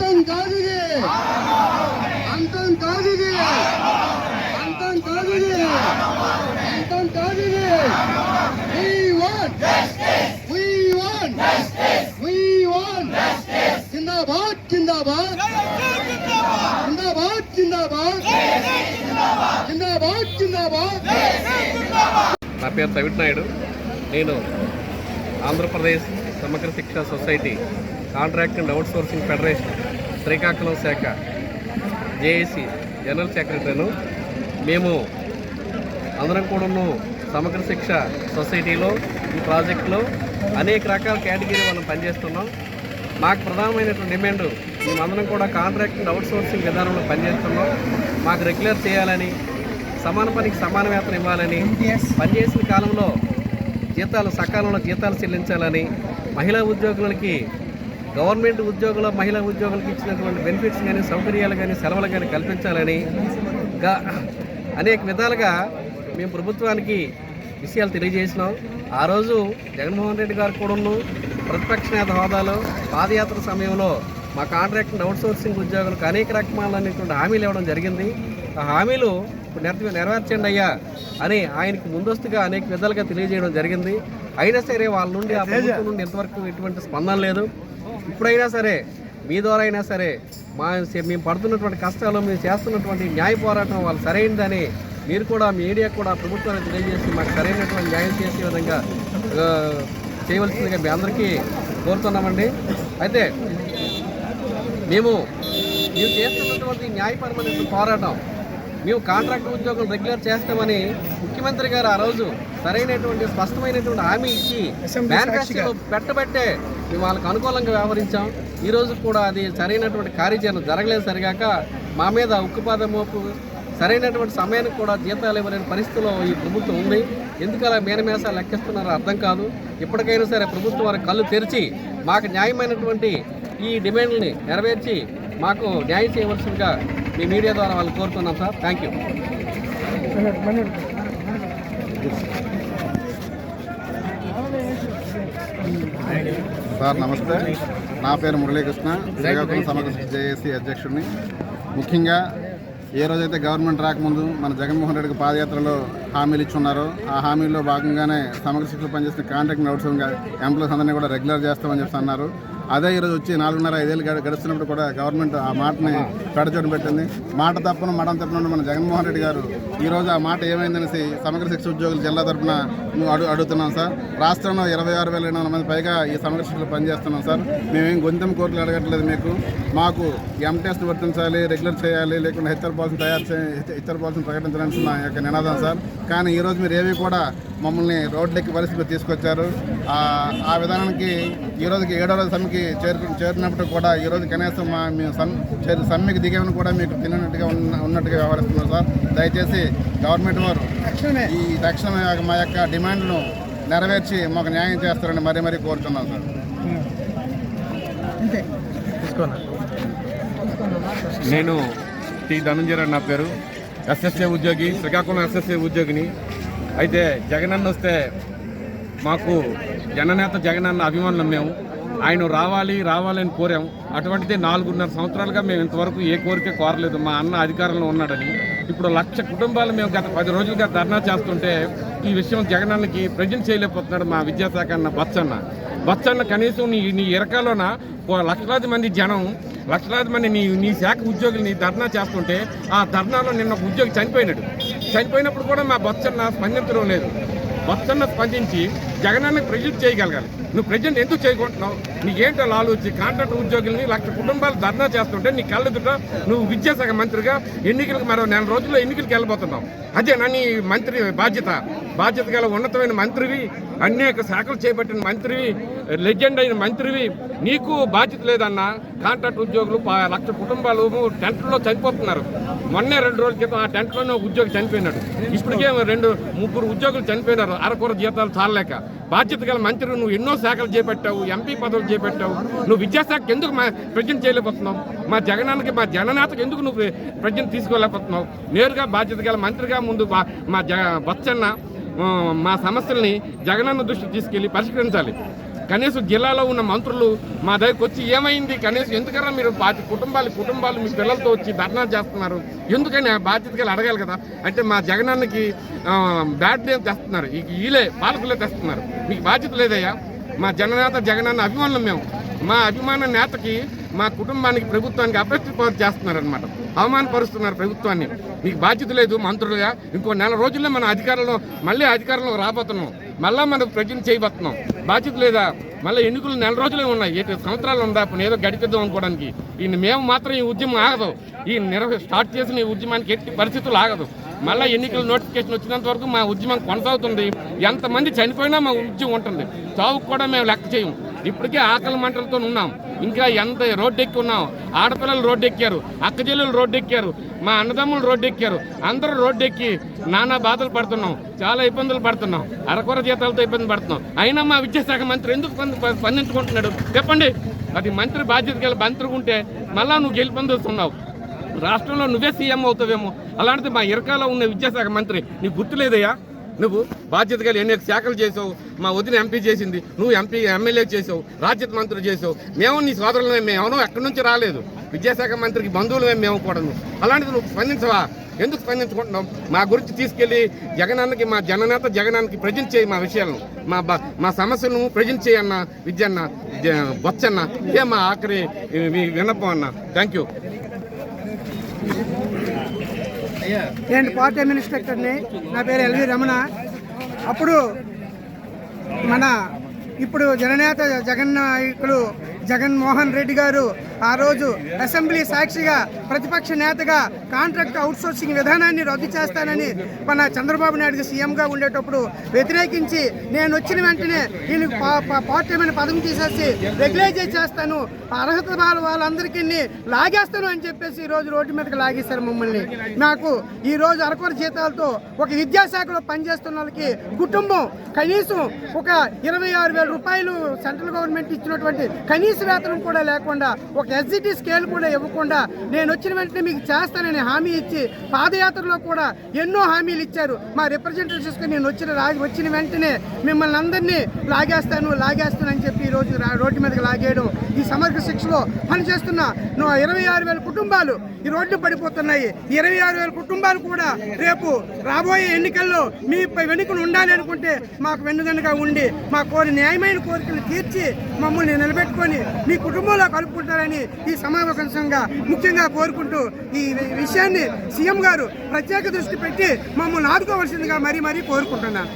అంతం కాదు ఇది అంతం కాదు ఇది అంతం కాదు ఇది అంతం కాదు ఇది We want We want We want జిందాబాద్ జిందాబాద్. జిందాబాద్ జిందాబాద్. జిందాబాద్ జిందాబాద్. నా పేరు తవిట్ నాయుడు. నేను Andhra Pradesh Samagra Shiksha society contract and outsourcing federation Srikakulam శాఖ జేఏసీ జనరల్ సెక్రటరీను. మేము అందరం కూడాను సమగ్ర శిక్ష సొసైటీలో ఈ ప్రాజెక్టులో అనేక రకాల కేటగిరీ మనం పనిచేస్తున్నాం. మాకు ప్రధానమైనటువంటి డిమాండ్ మేమందరం కూడా కాంట్రాక్ట్ అండ్ అవుట్సోర్సింగ్ విధానంలో పనిచేస్తున్నాం. మాకు రెగ్యులర్ చేయాలని సమాన పనికి సమాన వేతనం ఇవ్వాలని పనిచేసిన కాలంలో జీతాలు సకాలంలో జీతాలు చెల్లించాలని మహిళా ఉద్యోగులకి గవర్నమెంట్ ఉద్యోగుల మహిళా ఉద్యోగులకు ఇచ్చినటువంటి బెనిఫిట్స్ కానీ సౌకర్యాలు కానీ సెలవులు కానీ కల్పించాలని గా అనేక విధాలుగా మేము ప్రభుత్వానికి విషయాలు తెలియజేసినాం. ఆ రోజు జగన్మోహన్ రెడ్డి గారు కూడాను ప్రతిపక్ష నేత హోదాలో పాదయాత్ర సమయంలో మా కాంట్రాక్ట్ అవుట్సోర్సింగ్ ఉద్యోగులకు అనేక రకమాలైనటువంటి హామీలు ఇవ్వడం జరిగింది. ఆ హామీలు నెరవే నెరవేర్చండి అయ్యా అని ఆయనకి ముందస్తుగా అనేక విధాలుగా తెలియజేయడం జరిగింది. అయినా సరే వాళ్ళ నుండి ఆ ప్రభుత్వం నుండి ఇంతవరకు ఎటువంటి స్పందన లేదు. ఇప్పుడైనా సరే మీ ద్వారా అయినా సరే మా మేము పడుతున్నటువంటి కష్టాలు మేము చేస్తున్నటువంటి న్యాయ పోరాటం వాళ్ళు సరైనదని మీరు కూడా మీడియా కూడా ప్రభుత్వానికి తెలియజేసి మాకు సరైనటువంటి న్యాయం చేసే విధంగా చేయవలసిందిగా మీ అందరికీ కోరుతున్నామండి. అయితే మేము మేము చేస్తున్నటువంటి న్యాయపరమైన పోరాటం మేము కాంట్రాక్ట్ ఉద్యోగులు రెగ్యులర్ చేస్తామని ముఖ్యమంత్రి గారు ఆ రోజు సరైనటువంటి స్పష్టమైనటువంటి హామీ ఇచ్చి మేనిఫెస్టోలో పెట్టబట్టే మేము వాళ్ళకి అనుకూలంగా వ్యవహరించాం. ఈరోజు కూడా అది సరైనటువంటి కార్యాచరణ జరగలేదు సరిగాక మా మీద ఉక్కుపాద మోపు సరైనటువంటి సమయానికి కూడా జీతాలు ఇవ్వలేని పరిస్థితిలో ఈ ప్రభుత్వం ఉంది. ఎందుకు అలా మేనమేసాలు లెక్కిస్తున్నారో అర్థం కాదు. ఇప్పటికైనా సరే ప్రభుత్వం వారి కళ్ళు తెరిచి మాకు న్యాయమైనటువంటి ఈ డిమాండ్ని నెరవేర్చి మాకు న్యాయం చేయవలసిందిగా మీ మీడియా ద్వారా వాళ్ళు కోరుతున్నాం సార్. థ్యాంక్ యూ సార్ నమస్తే. నా పేరు మురళీకృష్ణ. శ్రీకాకుళం సమగ్ర జేఏసీ అధ్యక్షుడిని. ముఖ్యంగా ఏ రోజైతే గవర్నమెంట్ రాకముందు మన జగన్మోహన్ రెడ్డికి పాదయాత్రలో హామీలు ఇచ్చున్నారో ఆ హామీల్లో భాగంగానే సమగ్ర శిక్షలో పనిచేసిన కాంట్రాక్ట్ అవుట్సోర్సింగ్ ఎంప్లాయీస్ అందరినీ కూడా రెగ్యులర్ చేస్తామని చెప్పి అన్నారు. అదే ఈరోజు వచ్చి నాలుగున్నర ఐదేళ్ళు గడుస్తున్నప్పుడు కూడా గవర్నమెంట్ ఆ మాటని పెడచోటు పెట్టింది. మాట తప్పును మడం తప్పున మన జగన్మోహన్ రెడ్డి గారు ఈరోజు ఆ మాట ఏమైందనేసి సమగ్ర శిక్ష ఉద్యోగులు జిల్లా తరఫున అడు అడుగుతున్నాం సార్. రాష్ట్రంలో ఇరవై ఆరు వేల ఎనిమిది వందల మంది పైగా ఈ సమగ్ర శిక్షలు పనిచేస్తున్నాం సార్. మేమేం గొంతెం కోర్టులు అడగట్లేదు మీకు. మాకు ఎంటెస్ట్ వర్తించాలి రెగ్యులర్ చేయాలి లేకుంటే హెచ్చర్ పాలసీని తయారు చే హెచ్చర్ పాలసీని ప్రకటించడానికి మా యొక్క నినాదం సార్. కానీ ఈరోజు మీరు ఏవి కూడా మమ్మల్ని రోడ్లెక్కి పరిస్థితి తీసుకొచ్చారు. ఆ- ఆ విధానానికి ఈ రోజుకి ఏడో రోజు సమ్మెకి చేరుకు చేరినప్పుడు కూడా ఈ రోజు కనీసం మా మేము సమ్ చేరు సమ్మెకి దిగేమని కూడా మీకు తిన్నట్టుగా ఉన్న ఉన్నట్టుగా వ్యవహరిస్తున్నారు సార్. దయచేసి గవర్నమెంట్ వారు ఈ తక్షణ మా యొక్క డిమాండ్ను నెరవేర్చి మాకు న్యాయం చేస్తారని మరీ మరీ కోరుతున్నాం సార్. నేను టి. ధనంజయ నా పేరు. ఎస్ఎస్ఏ ఉద్యోగి శ్రీకాకుళం ఎస్ఎస్ఏ ఉద్యోగిని అయితే జగనన్న వస్తే మాకు జననేత జగనన్న అభిమానులం మేము. ఆయన రావాలి రావాలని కోరాం. అటువంటిది నాలుగున్నర సంవత్సరాలుగా మేము ఇంతవరకు ఏ కోరిక కోరలేదు. మా అన్న అధికారంలో ఉన్నాడని. ఇప్పుడు లక్ష కుటుంబాలు మేము గత పది రోజులుగా ధర్నా చేస్తుంటే ఈ విషయం జగనన్నకి ప్రజెంట్ చేయలేకపోతున్నాడు మా విద్యాశాఖ అన్న బచ్చన్న. బచ్చన్న కనీసం నీ నీ ఇరకాలోన ఓ లక్షలాది మంది జనం లక్షలాది మంది నీ నీ శాఖ ఉద్యోగులు నీ ధర్నా చేస్తుంటే ఆ ధర్నాలో నిన్న ఒక ఉద్యోగి చనిపోయినాడు. చనిపోయినప్పుడు కూడా మా బచ్చన్న స్పందించడం లేదు. బచ్చన్న స్పందించి జగనాన్ని ప్రజెంట్ చేయగలగాలి. నువ్వు ప్రజెంట్ ఎందుకు చేయకుంటున్నావు? నీకేంటో ఆలోచి కాంట్రాక్ట్ ఉద్యోగుల్ని లక్ష కుటుంబాలు ధర్నా చేస్తుంటే నీ కళ్ళెదుట నువ్వు విద్యాశాఖ మంత్రిగా ఎన్నికలకు మరో నెల రోజుల్లో ఎన్నికలకు వెళ్ళిపోతున్నావు అదే నా నీ మంత్రి బాధ్యత. బాధ్యత గల ఉన్నతమైన మంత్రివి అనేక శాఖలు చేపట్టిన మంత్రివి లెజెండ్ అయిన మంత్రివి. నీకు బాధ్యత లేదన్న కాంట్రాక్ట్ ఉద్యోగులు లక్ష కుటుంబాలు టెంట్లో చనిపోతున్నారు. మొన్నే రెండు రోజుల క్రితం ఆ టెంట్లోనే ఉద్యోగి చనిపోయినాడు. ఇప్పటికే రెండు ముగ్గురు ఉద్యోగులు చనిపోయినారు. అరకొర జీతాలు చాలలేక. బాధ్యత గల మంత్రి నువ్వు ఎన్నో శాఖలు చేపట్టావు ఎంపీ పదవులు చేపట్టావు. నువ్వు విద్యాశాఖకి ఎందుకు మా ప్రజెంట్ చేయలేకపోతున్నావు? మా జగనానికి మా జగన్నాథకి ఎందుకు నువ్వు ప్రజెంట్ తీసుకోలేకపోతున్నావు? నేరుగా బాధ్యత గల మంత్రిగా ముందు బా- మా జగ బచ్చన్న మా సమస్యల్ని జగనన్న దృష్టికి తీసుకెళ్ళి పరిష్కరించాలి. కనీసం జిల్లాలో ఉన్న మంత్రులు మా దగ్గరికి వచ్చి ఏమైంది? కనీసం ఎందుకన్నా మీరు బాధ్యత కుటుంబాలు కుటుంబాలు మీ పిల్లలతో వచ్చి ధర్నా చేస్తున్నారు? ఎందుకని ఆ బాధ్యతగా అడగాలి కదా? అంటే మా జగనాన్నకి బ్యాడ్ నేమ్ తెస్తున్నారు. ఈ వీలే పాలకులే తెస్తున్నారు. మీకు బాధ్యత లేదయ్యా. మా జననేత జగనన్న అభిమానులు మేము. మా అభిమాన నేతకి మా కుటుంబానికి ప్రభుత్వానికి అప్రతిపాటు చేస్తున్నారు అనమాట అవమానపరుస్తున్నారు ప్రభుత్వాన్ని. మీకు బాధ్యత లేదు మంత్రులుగా. ఇంకో నెల రోజుల్లో మన అధికారంలో మళ్ళీ అధికారంలో రాబోతున్నాం. మళ్ళా మనం ప్రజెంట్ చేయబోతున్నాం. బాధ్యత లేదా? మళ్ళీ ఎన్నికలు నెల రోజులే ఉన్నాయి. ఏడు సంవత్సరాలు ఉందా? ఇప్పుడు ఏదో గడిపిద్దాం అనుకోవడానికి. ఈ మేము మాత్రం ఈ ఉద్యమం ఆగదు. ఈ నిర్వ స్టార్ట్ చేసిన ఈ ఉద్యమానికి ఎట్టి పరిస్థితులు ఆగదు. మళ్ళీ ఎన్నికల నోటిఫికేషన్ వచ్చినంత వరకు మా ఉద్యమం కొనసాగుతుంది. ఎంతమంది చనిపోయినా మా ఉద్యమం ఉంటుంది. చావుకు కూడా మేము లెక్క చేయం ఇప్పటికే ఆకలి మంటలతో ఉన్నాం. ఇంకా ఎంత రోడ్డు ఎక్కి ఉన్నాం ఆడపిల్లలు రోడ్డు ఎక్కారు అక్కచెల్లెలు రోడ్డు ఎక్కారు మా అన్నదమ్ములు రోడ్డు ఎక్కారు అందరూ రోడ్డు ఎక్కి నానా బాధలు పడుతున్నాం చాలా ఇబ్బందులు పడుతున్నాం అరకొర జీతాలతో ఇబ్బంది పడుతున్నాం. అయినా మా విద్యాశాఖ మంత్రి ఎందుకు స్పందించుకుంటున్నాడు చెప్పండి. అది మంత్రి బాధ్యత గల మంత్రి ఉంటే మళ్ళా నువ్వు గెలుపొందుతున్నావు రాష్ట్రంలో నువ్వే సీఎం అవుతావేమో. అలాంటిది మా ఇరకాలో ఉన్న విద్యాశాఖ మంత్రి నీకు గుర్తులేదయ్యా? నువ్వు బాధ్యత కలిగి ఎన్ని శాఖలు చేసావు? మా వదిన ఎంపీ చేసింది. నువ్వు ఎంపీ ఎమ్మెల్యే చేసావు. రాజ్యత మంత్రి చేసావు. మేము నీ సోదరులమే. మేము ఎక్కడి నుంచి రాలేదు. విద్యాశాఖ మంత్రికి బంధువులమే మేము కూడా అలాంటిది నువ్వు స్పందించవా? ఎందుకు స్పందించుకుంటున్నాం మా గురించి తీసుకెళ్ళి జగనాన్నకి మా జననేత జగనానికి ప్రజెంట్ చేయి మా విషయాలను. మా మా సమస్యను ప్రజెంట్ చేయన్న విద్యన్న జ- బొచ్చన్న. ఇదే మా ఆఖరి మీ విన్నపం అన్న. థ్యాంక్ యూ నేను పార్టీ అడ్మినిస్ట్రేటర్ని నా పేరు ఎల్వి రమణ. అప్పుడు మన ఇప్పుడు జననేత జగన్ నాయకులు జగన్మోహన్ రెడ్డి గారు ఆ రోజు అసెంబ్లీ సాక్షిగా ప్రతిపక్ష నేతగా కాంట్రాక్ట్ అవుట్సోర్సింగ్ విధానాన్ని రద్దు చేస్తానని మన చంద్రబాబు నాయుడు సీఎంగా ఉండేటప్పుడు వ్యతిరేకించి నేను వచ్చిన వెంటనే నేను పా- పా- పార్టీ పదం తీసేసి రెగ్యులైజ్ చేస్తాను. అర్హత వాళ్ళందరికీ లాగేస్తాను అని చెప్పేసి ఈ రోజు రోడ్డు మీదకి లాగేశారు మమ్మల్ని. నాకు ఈరోజు అరకొర జీతాలతో ఒక విద్యాశాఖలో పనిచేస్తున్న వాళ్ళకి కుటుంబం కనీసం ఒక ఇరవై ఆరు వేల రూపాయలు సెంట్రల్ గవర్నమెంట్ ఇచ్చినటువంటి కనీస వేతనం కూడా లేకుండా ఒక ఎస్జిటి స్కేల్ కూడా ఇవ్వకుండా నేను వచ్చిన వెంటనే మీకు చేస్తానని హామీ ఇచ్చి పాదయాత్రలో కూడా ఎన్నో హామీలు ఇచ్చారు. మా రిప్రజెంటేటివ్స్కి నేను వచ్చిన రా వచ్చిన వెంటనే మిమ్మల్ని అందరినీ లాగేస్తాను లాగేస్తాను అని చెప్పి ఈరోజు రోజు రోడ్డు మీదకి లాగేయడం. ఈ సమగ్ర శిక్షలో పనిచేస్తున్న నువ్వు ఇరవై ఆరు వేల కుటుంబాలు ఈ రోడ్లు పడిపోతున్నాయి. ఇరవై ఆరు వేల కుటుంబాలు కూడా రేపు రాబోయే ఎన్నికల్లో మీ వెనుకలు ఉండాలి అనుకుంటే మాకు వెన్నుదన్నుగా ఉండి మా కోరి న్యాయమైన కోరికలు తీర్చి మమ్మల్ని నిలబెట్టుకొని మీ కుటుంబంలో కలుపుకుంటారని ఈ సమావేశంగా ముఖ్యంగా కోరుకుంటూ ఈ విషయాన్ని సీఎం గారు ప్రత్యేక దృష్టి పెట్టి మమ్మల్ని ఆదుకోవాల్సిందిగా మరీ మరీ కోరుకుంటున్నాను.